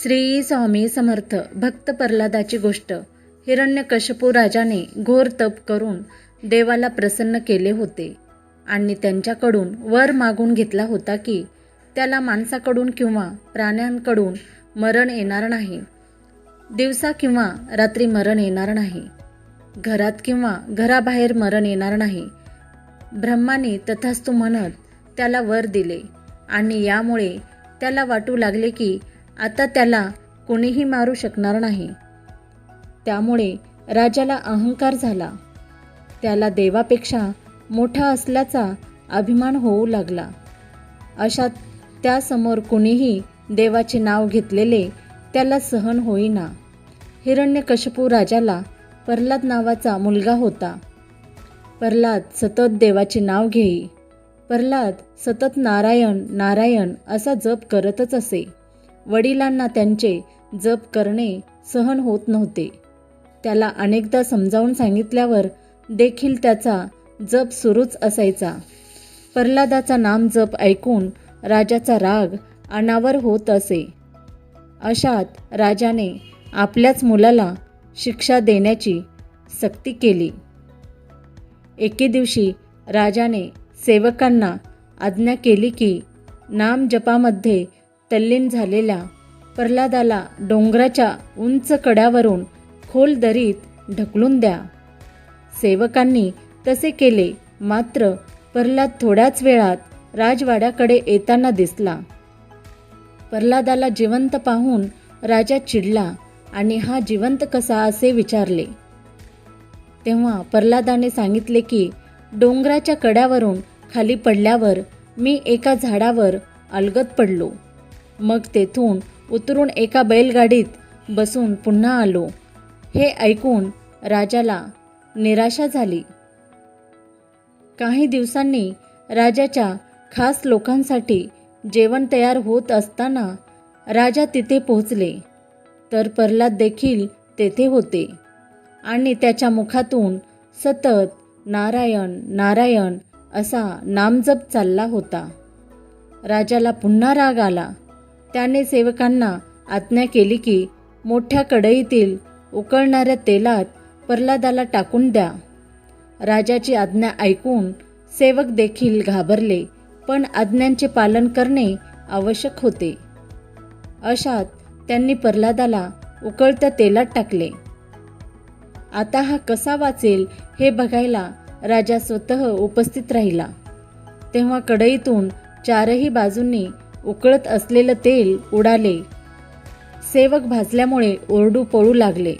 श्री स्वामी समर्थ भक्त प्रल्हादाची गोष्ट. हिरण्यकशपू राजाने घोर तप करून देवाला प्रसन्न केले होते. आणि त्यांच्याकडून वर मागून घेतला होता की त्याला माणसाकडून किंवा प्राण्यांकडून मरण येणार नाही. दिवसा किंवा रात्री मरण येणार नाही. घरात किंवा घराबाहेर मरण येणार नाही. ब्रह्माने तथास्तू म्हणत त्याला वर दिले. आणि यामुळे त्याला वाटू लागले की आता त्याला कोणीही मारू शकणार नाही. त्यामुळे राजाला अहंकार झाला. त्याला देवापेक्षा मोठा असल्याचा अभिमान होऊ लागला. अशात त्यासमोर कुणीही देवाचे नाव घेतलेले त्याला सहन होईना. हिरण्यकशपू राजाला प्रल्हाद नावाचा मुलगा होता. प्रल्हाद सतत देवाचे नाव घेई. प्रल्हाद सतत नारायण नारायण असा जप करतच असे. वडिलांना त्यांचे जप करणे सहन होत नव्हते. त्याला अनेकदा समजावून सांगितल्यावर देखील त्याचा जप सुरूच असायचा. प्रल्हादाचा नाम जप ऐकून राजाचा राग अनावर होत असे. अशात राजाने आपल्याच मुलाला शिक्षा देण्याची सक्ती केली. एके दिवशी राजाने सेवकांना आज्ञा केली की नाम जपामध्ये तल्लीन झालेल्या प्रल्हादाला डोंगराच्या उंच कड्यावरून खोल दरीत ढकलून द्या. सेवकांनी तसे केले मात्र प्रल्हाद थोड्याच वेळात राजवाड्याकडे येताना दिसला. प्रल्हादाला जिवंत पाहून राजा चिडला आणि हा जिवंत कसा असे विचारले. तेव्हा प्रल्हादाने सांगितले की डोंगराच्या कड्यावरून खाली पडल्यावर मी एका झाडावर अलगत पडलो. मग तेथून उतरून एका बैलगाडीत बसून पुन्हा आलो. हे ऐकून राजाला निराशा झाली. काही दिवसांनी राजाच्या खास लोकांसाठी जेवण तयार होत असताना राजा तिथे पोहोचले. तर प्रल्हाद देखील तेथे होते आणि त्याच्या मुखातून सतत नारायण नारायण असा नामजप चालला होता. राजाला पुन्हा राग आला. त्याने सेवकांना आज्ञा केली की मोठ्या कढईतील उकळणाऱ्या तेलात प्रल्हादाला टाकून द्या. राजाची आज्ञा ऐकून सेवक देखील घाबरले पण आज्ञांचे पालन करणे आवश्यक होते. अशात त्यांनी प्रल्हादाला उकळत्या तेलात टाकले. आता हा कसा वाचेल हे बघायला राजा स्वतः उपस्थित राहिला. तेव्हा कढईतून चारही बाजूंनी उकळत असलेलं तेल उडाले. सेवक भाजल्यामुळे ओरडू पळू लागले.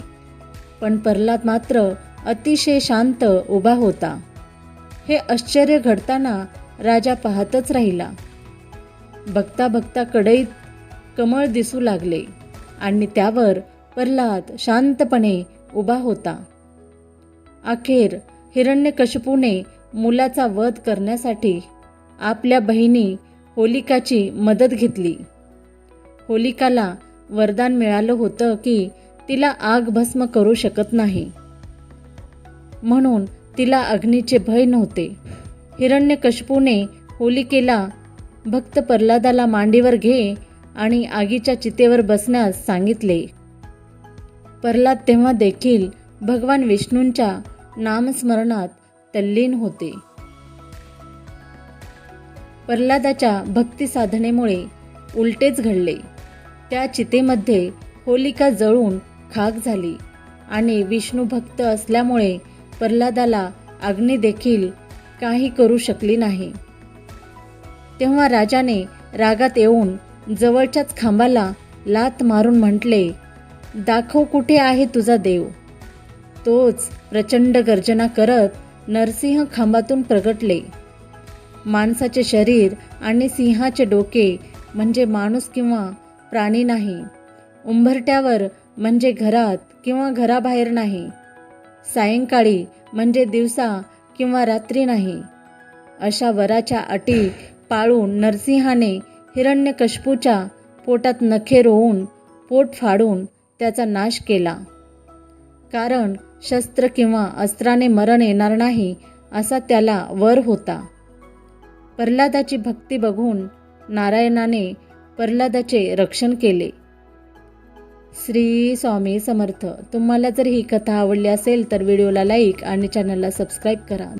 पण प्रल्हाद मात्र अतिशय शांत उभा होता. हे आश्चर्य घडताना राजा पाहतच राहिला. बघता बघता कढईत कमळ दिसू लागले आणि त्यावर प्रल्हाद शांतपणे उभा होता. अखेर हिरण्यकशपूने मुलाचा वध करण्यासाठी आपल्या बहिणी होलिकाची मदत घेतली. होलिकाला वरदान मिळालं होतं की तिला आग भस्म करू शकत नाही. म्हणून तिला अग्नीचे भय नव्हते. हिरण्यकशपूने होलिकेला भक्त प्रल्हादाला मांडीवर घे आणि आगीच्या चितेवर बसण्यास सांगितले. प्रल्हाद तेव्हा देखील भगवान विष्णूंच्या नामस्मरणात तल्लीन होते. प्रल्हादाच्या भक्ती साधनेमुळे उलटेच घडले. त्या चितेमध्ये होलिका जळून खाक झाली आणि विष्णू भक्त असल्यामुळे प्रल्हादाला अग्नी देखील काही करू शकली नाही. तेव्हा राजाने रागात येऊन जवळच्याच खांबाला लात मारून म्हटले दाखव कुठे आहे तुझा देव. तोच प्रचंड गर्जना करत नरसिंह खांबातून प्रगटले. माणसाचे शरीर आणि सिंहाचे डोके म्हणजे माणूस किंवा प्राणी नाही. उंबरट्यावर म्हणजे घरात किंवा घराबाहेर नाही. सायंकाळी म्हणजे दिवसा किंवा रात्री नाही. अशा वराच्या अटी पाळून नरसिंहाने हिरण्यकशपूच्या पोटात नखे रोवून पोट फाडून त्याचा नाश केला. कारण शस्त्र किंवा अस्त्राने मरण येणार नाही असा त्याला वर होता. प्रल्हादाची भक्ती बघून नारायणाने प्रल्हादाचे रक्षण केले. श्री स्वामी समर्थ तुम्हाला जर ही कथा आवडली असेल तर व्हिडिओला लाईक आणि चॅनलला सबस्क्राईब करा.